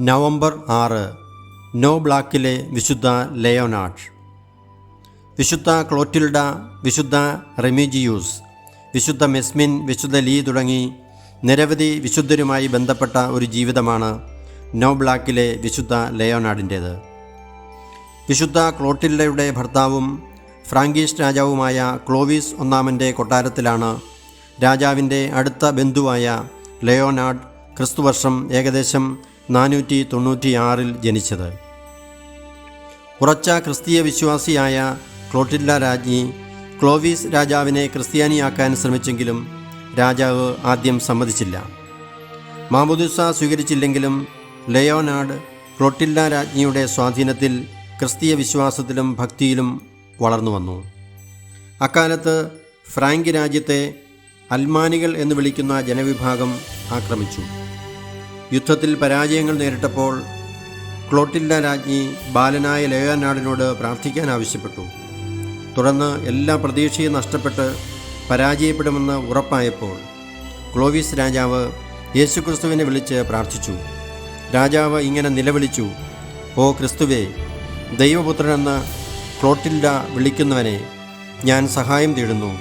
November ആറ് no ബ്ലാക്കിലെ വിശുദ്ധ ലയോനാഡ്. വിശുദ്ധ ക്ലോറ്റിൽഡ വിശുദ്ധ റെമിജിയൂസ് വിശുദ്ധ മെസ്മിൻ വിശുദ്ധ ലീ തുടങ്ങി നിരവധി വിശുദ്ധരുമായി ബന്ധപ്പെട്ട ഒരു ജീവിതമാണ് നോ ബ്ലാക്കിലെ വിശുദ്ധ ലയോനാഡിന്റേത്. വിശുദ്ധ ക്ലോട്ടിൽഡയുടെ ഭർത്താവും ഫ്രാങ്കീസ് രാജാവുമായ ക്ലോവിസ് ഒന്നാമന്റെ കൊട്ടാരത്തിലാണ് രാജാവിന്റെ അടുത്ത ബന്ധുവായ ലയോനാഡ് ക്രിസ്തുവർഷം ഏകദേശം നാനൂറ്റി തൊണ്ണൂറ്റിയാറിൽ ജനിച്ചത്. ഉറച്ച ക്രിസ്തീയ വിശ്വാസിയായ ക്ലോട്ടില്ല രാജ്ഞി ക്ലോവീസ് രാജാവിനെ ക്രിസ്ത്യാനിയാക്കാൻ ശ്രമിച്ചെങ്കിലും രാജാവ് ആദ്യം സമ്മതിച്ചില്ല. മാമുദുസ സ്വീകരിച്ചില്ലെങ്കിലും ലയോനാഡ് ക്ലോട്ടില്ല രാജ്ഞിയുടെ സ്വാധീനത്തിൽ ക്രിസ്തീയ വിശ്വാസത്തിലും ഭക്തിയിലും വളർന്നു വന്നു. അക്കാലത്ത് ഫ്രാങ്ക് രാജ്യത്തെ അൽമാനികൾ എന്ന് വിളിക്കുന്ന ജനവിഭാഗം ആക്രമിച്ചു. യുദ്ധത്തിൽ പരാജയങ്ങൾ നേരിട്ടപ്പോൾ ക്ലോട്ടില്ല രാജ്ഞി ബാലനായ ലയോനാടിനോട് പ്രാർത്ഥിക്കാൻ ആവശ്യപ്പെട്ടു. തുടർന്ന് എല്ലാ പ്രതീക്ഷയും നഷ്ടപ്പെട്ട് പരാജയപ്പെടുമെന്ന് ഉറപ്പായപ്പോൾ ക്ലോവിസ് രാജാവ് യേശുക്രിസ്തുവിനെ വിളിച്ച് പ്രാർത്ഥിച്ചു. രാജാവ് ഇങ്ങനെ നിലവിളിച്ചു ഓ ക്രിസ്തുവേ ദൈവപുത്രനെന്ന് ക്ലോട്ടില്ല വിളിക്കുന്നവനെ ഞാൻ സഹായം തേടുന്നു.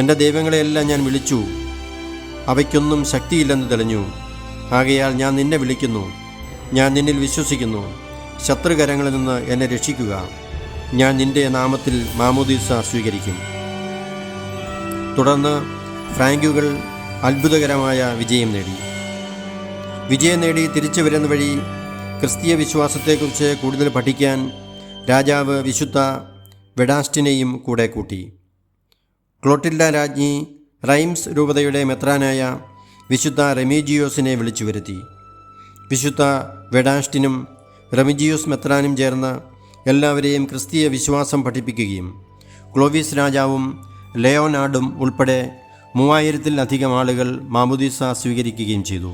എന്റെ ദൈവങ്ങളെയെല്ലാം ഞാൻ വിളിച്ചു അവയ്ക്കൊന്നും ശക്തിയില്ലെന്ന് തെളിഞ്ഞു. ആകയാൽ ഞാൻ നിന്നെ വിളിക്കുന്നു. ഞാൻ നിന്നിൽ വിശ്വസിക്കുന്നു. ശത്രുകരങ്ങളിൽ നിന്ന് എന്നെ രക്ഷിക്കുക. ഞാൻ നിന്റെ നാമത്തിൽ മാമോദീസ സ്വീകരിക്കും. തുടർന്ന് ഫ്രാങ്കുകൾ അത്ഭുതകരമായ വിജയം നേടി. വിജയം നേടി തിരിച്ചു വരുന്ന വഴി ക്രിസ്തീയ വിശ്വാസത്തെക്കുറിച്ച് കൂടുതൽ പഠിക്കാൻ രാജാവ് വിശുദ്ധ വെഡാസ്റ്റിനെയും കൂടെ കൂട്ടി. ക്ലോട്ടില്ല രാജ്ഞി റൈംസ് രൂപതയുടെ മെത്രാനായ വിശുദ്ധ റെമീജിയോസിനെ വിളിച്ചു വരുത്തി. വിശുദ്ധ വെഡാഷ്ടിനും റെമിജിയോസ് മെത്രാനും ചേർന്ന് എല്ലാവരെയും ക്രിസ്തീയ വിശ്വാസം പഠിപ്പിക്കുകയും ക്ലോവിസ് രാജാവും ലയോനാർഡും ഉൾപ്പെടെ മൂവായിരത്തിലധികം ആളുകൾ മാമുദീസ സ്വീകരിക്കുകയും ചെയ്തു.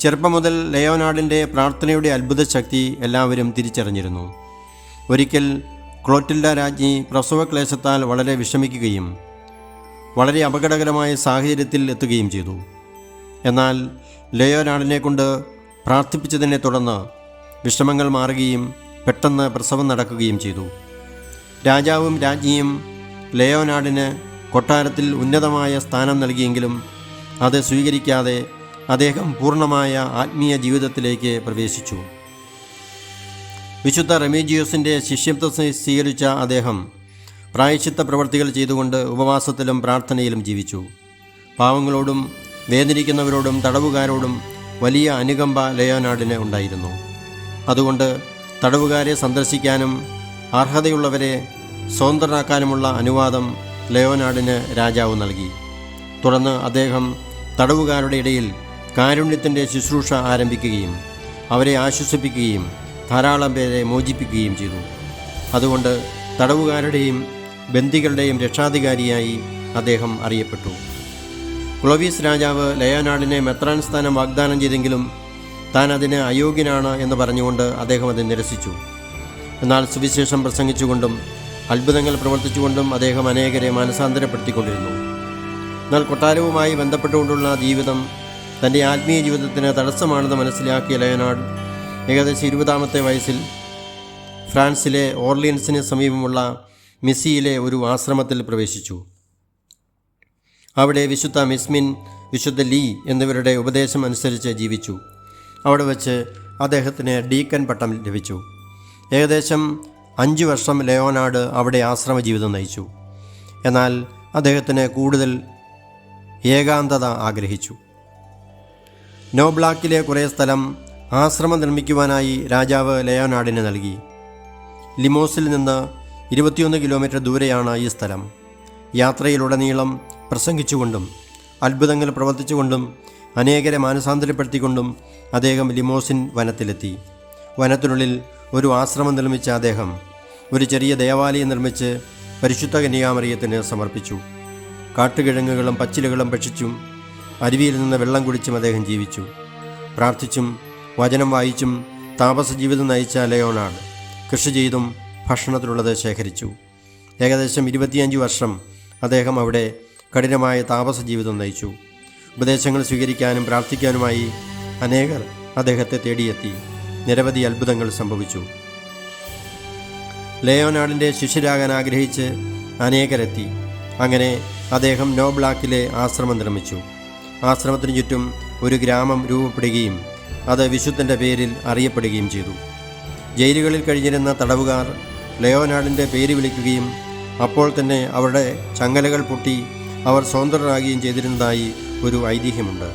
ചെറുപ്പം മുതൽ ലയോനാർഡിന്റെ പ്രാർത്ഥനയുടെ അത്ഭുത ശക്തി എല്ലാവരും തിരിച്ചറിഞ്ഞിരുന്നു. ഒരിക്കൽ ക്ലോറ്റിൽഡ രാജ്ഞി പ്രസവക്ലേശത്താൽ വളരെ വിഷമിക്കുകയും വളരെ അപകടകരമായ സാഹചര്യത്തിൽ എത്തുകയും ചെയ്തു. എന്നാൽ ലയോനാളിനെ കൊണ്ട് പ്രാർത്ഥിപ്പിച്ചതിനെ തുടർന്ന് വിഷമങ്ങൾ മാറുകയും പെട്ടെന്ന് പ്രസവം നടക്കുകയും ചെയ്തു. രാജാവും രാജ്ഞിയും ലയോനാടിന് കൊട്ടാരത്തിൽ ഉന്നതമായ സ്ഥാനം നൽകിയെങ്കിലും അത് സ്വീകരിക്കാതെ അദ്ദേഹം പൂർണമായ ആത്മീയ ജീവിതത്തിലേക്ക് പ്രവേശിച്ചു. വിശുദ്ധ റെമീജിയോസിന്റെ ശിഷ്യത്വം സ്വീകരിച്ച അദ്ദേഹം പ്രായശ്ചിത്ത പ്രവൃത്തികൾ ചെയ്തുകൊണ്ട് ഉപവാസത്തിലും പ്രാർത്ഥനയിലും ജീവിച്ചു. പാവങ്ങളോടും വേദനിക്കുന്നവരോടും തടവുകാരോടും വലിയ അനുകമ്പ ലയോനാർഡിന് ഉണ്ടായിരുന്നു. അതുകൊണ്ട് തടവുകാരെ സന്ദർശിക്കാനും അർഹതയുള്ളവരെ സ്വതന്ത്രനാക്കാനുമുള്ള അനുവാദം ലയോനാർഡിന് രാജാവ് നൽകി. തുടർന്ന് അദ്ദേഹം തടവുകാരുടെ ഇടയിൽ കാരുണ്യത്തിന്റെ ശുശ്രൂഷ ആരംഭിക്കുകയും അവരെ ആശ്വസിപ്പിക്കുകയും ധാരാളം പേരെ മോചിപ്പിക്കുകയും ചെയ്തു. അതുകൊണ്ട് തടവുകാരുടെയും ബന്ദികളുടെയും രക്ഷാധികാരിയായി അദ്ദേഹം അറിയപ്പെട്ടു. ക്ലോവീസ് രാജാവ് ലയാനാടിനെ മെത്രാൻ സ്ഥാനം വാഗ്ദാനം ചെയ്തെങ്കിലും താൻ അതിന് അയോഗ്യനാണ് എന്ന് പറഞ്ഞുകൊണ്ട് അദ്ദേഹം അത് നിരസിച്ചു. എന്നാൽ സുവിശേഷം പ്രസംഗിച്ചുകൊണ്ടും അത്ഭുതങ്ങൾ പ്രവർത്തിച്ചുകൊണ്ടും അദ്ദേഹം അനേകരെ മനസാന്തരപ്പെടുത്തിക്കൊണ്ടിരുന്നു. എന്നാൽ കൊട്ടാരവുമായി ബന്ധപ്പെട്ടുകൊണ്ടുള്ള ജീവിതം തന്റെ ആത്മീയ ജീവിതത്തിന് തടസ്സമാണെന്ന് മനസ്സിലാക്കിയ ലയനാട് ഏകദേശം ഇരുപതാമത്തെ വയസ്സിൽ ഫ്രാൻസിലെ ഓർലിയൻസിന് സമീപമുള്ള മിസ്സിയിലെ ഒരു ആശ്രമത്തിൽ പ്രവേശിച്ചു. അവിടെ വിശുദ്ധ മിസ്മിൻ വിശുദ്ധ ലീ എന്നിവരുടെ ഉപദേശം അനുസരിച്ച് ജീവിച്ചു. അവിടെ വച്ച് അദ്ദേഹത്തിന് ഡീക്കൻ പട്ടം ലഭിച്ചു. ഏകദേശം അഞ്ചു വർഷം ലയോനാട് അവിടെ ആശ്രമ ജീവിതം നയിച്ചു. എന്നാൽ അദ്ദേഹത്തിന് കൂടുതൽ ഏകാന്തത ആഗ്രഹിച്ചു. നോബ്ലാക്കിലെ കുറേ സ്ഥലം ആശ്രമം നിർമ്മിക്കുവാനായി രാജാവ് ലയോനാടിന് നൽകി. ലിമോസിൽ നിന്ന് ഇരുപത്തിയൊന്ന് കിലോമീറ്റർ ദൂരെയാണ് ഈ സ്ഥലം. യാത്രയിലുടനീളം പ്രസംഗിച്ചുകൊണ്ടും അത്ഭുതങ്ങൾ പ്രവർത്തിച്ചുകൊണ്ടും അനേകരെ മാനസാന്തരപ്പെടുത്തിക്കൊണ്ടും അദ്ദേഹം ലിമോസിൻ വനത്തിലെത്തി. വനത്തിനുള്ളിൽ ഒരു ആശ്രമം നിർമ്മിച്ച അദ്ദേഹം ഒരു ചെറിയ ദേവാലയം നിർമ്മിച്ച് പരിശുദ്ധ കന്യാമറിയത്തിന് സമർപ്പിച്ചു. കാട്ടുകിഴങ്ങുകളും പച്ചിലുകളും ഭക്ഷിച്ചും അരുവിയിൽ നിന്ന് വെള്ളം കുടിച്ചും അദ്ദേഹം ജീവിച്ചു. പ്രാർത്ഥിച്ചും വചനം വായിച്ചും താപസ ജീവിതം നയിച്ച ലയോണാണ് കൃഷി ചെയ്തും ഭക്ഷണത്തിനുള്ളത് ശേഖരിച്ചു. ഏകദേശം ഇരുപത്തിയഞ്ച് വർഷം അദ്ദേഹം അവിടെ കഠിനമായ താപസ ജീവിതം നയിച്ചു. ഉപദേശങ്ങൾ സ്വീകരിക്കാനും പ്രാർത്ഥിക്കാനുമായി അനേകർ അദ്ദേഹത്തെ തേടിയെത്തി. നിരവധി അത്ഭുതങ്ങൾ സംഭവിച്ചു. ലയോനാടിന്റെ ശിഷ്യരാകാൻ ആഗ്രഹിച്ച് അനേകരെത്തി. അങ്ങനെ അദ്ദേഹം നോബ്ലാക്കിലെ ആശ്രമം നിർമ്മിച്ചു. ആശ്രമത്തിന് ചുറ്റും ഒരു ഗ്രാമം രൂപപ്പെടുകയും അത് വിശുദ്ധന്റെ പേരിൽ അറിയപ്പെടുകയും ചെയ്തു. ജയിലുകളിൽ കഴിഞ്ഞിരുന്ന തടവുകാർ ലയോനാർഡിന്റെ പേര് വിളിക്കുകയും അപ്പോൾ തന്നെ അവരുടെ ചങ്ങലകൾ പൊട്ടി അവർ സ്വതന്ത്രരാകുകയും ചെയ്തിരുന്നതായി ഒരു ഐതിഹ്യമുണ്ട്.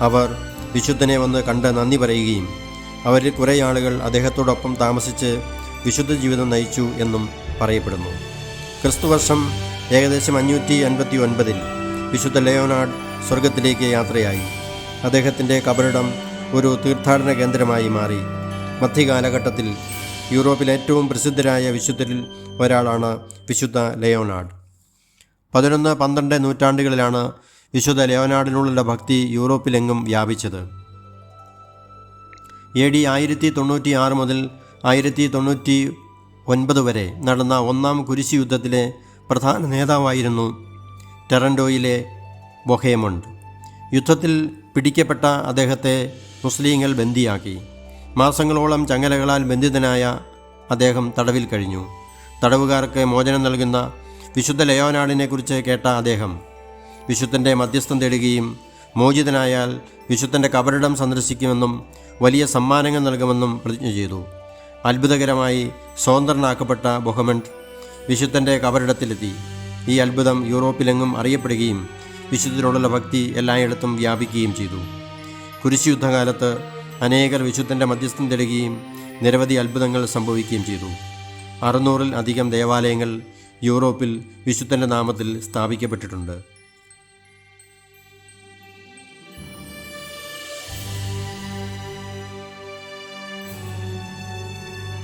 അവർ വിശുദ്ധനെ വന്ന് കണ്ട് നന്ദി പറയുകയും അവരിൽ കുറേ ആളുകൾ അദ്ദേഹത്തോടൊപ്പം താമസിച്ച് വിശുദ്ധ ജീവിതം നയിച്ചു എന്നും പറയപ്പെടുന്നു. ക്രിസ്തുവർഷം ഏകദേശം അഞ്ഞൂറ്റി അൻപത്തി ഒൻപതിൽ വിശുദ്ധ ലയോനാർഡ് സ്വർഗത്തിലേക്ക് യാത്രയായി. അദ്ദേഹത്തിന്റെ കബറിടം ഒരു തീർത്ഥാടന കേന്ദ്രമായി മാറി. മധ്യകാലഘട്ടത്തിൽ യൂറോപ്പിലെ ഏറ്റവും പ്രസിദ്ധരായ വിശുദ്ധരിൽ ഒരാളാണ് വിശുദ്ധ ലയോനാർഡ് പതിനൊന്ന് പന്ത്രണ്ട് നൂറ്റാണ്ടുകളിലാണ് വിശുദ്ധ ലയോനാർഡിനുള്ള ഭക്തി യൂറോപ്പിലെങ്ങും വ്യാപിച്ചത്. എ ഡി ആയിരത്തി തൊണ്ണൂറ്റി ആറ് മുതൽ ആയിരത്തി തൊണ്ണൂറ്റി ഒൻപത് വരെ നടന്ന ഒന്നാം കുരിശി യുദ്ധത്തിലെ പ്രധാന നേതാവായിരുന്നു ടെറൻഡോയിലെ ബൊഹേമണ്ട് യുദ്ധത്തിൽ പിടിക്കപ്പെട്ട അദ്ദേഹത്തെ മുസ്ലിങ്ങൾ ബന്ദിയാക്കി. മാസങ്ങളോളം ചങ്ങലകളാൽ ബന്ധിതനായ അദ്ദേഹം തടവിൽ കഴിഞ്ഞു. തടവുകാർക്ക് മോചനം നൽകുന്ന വിശുദ്ധ ലയോനാടിനെക്കുറിച്ച് കേട്ട അദ്ദേഹം വിശുദ്ധന്റെ മധ്യസ്ഥം തേടുകയും മോചിതനായാൽ വിശുദ്ധന്റെ കബറിടം സന്ദർശിക്കുമെന്നും വലിയ സമ്മാനങ്ങൾ നൽകുമെന്നും പ്രതിജ്ഞ ചെയ്തു. അത്ഭുതകരമായി സ്വതന്ത്രനാക്കപ്പെട്ട ബൊഹമണ്ട് വിശുദ്ധന്റെ കബറിടത്തിലെത്തി. ഈ അത്ഭുതം യൂറോപ്പിലെങ്ങും അറിയപ്പെടുകയും വിശുദ്ധനോടുള്ള ഭക്തി എല്ലായിടത്തും വ്യാപിക്കുകയും ചെയ്തു. കുരിശ് യുദ്ധകാലത്ത് അനേകർ വിശുദ്ധന്റെ മധ്യസ്ഥം തേടുകയും നിരവധി അത്ഭുതങ്ങൾ സംഭവിക്കുകയും ചെയ്തു. അറുന്നൂറിൽ അധികം ദേവാലയങ്ങൾ യൂറോപ്പിൽ വിശുദ്ധന്റെ നാമത്തിൽ സ്ഥാപിക്കപ്പെട്ടിട്ടുണ്ട്.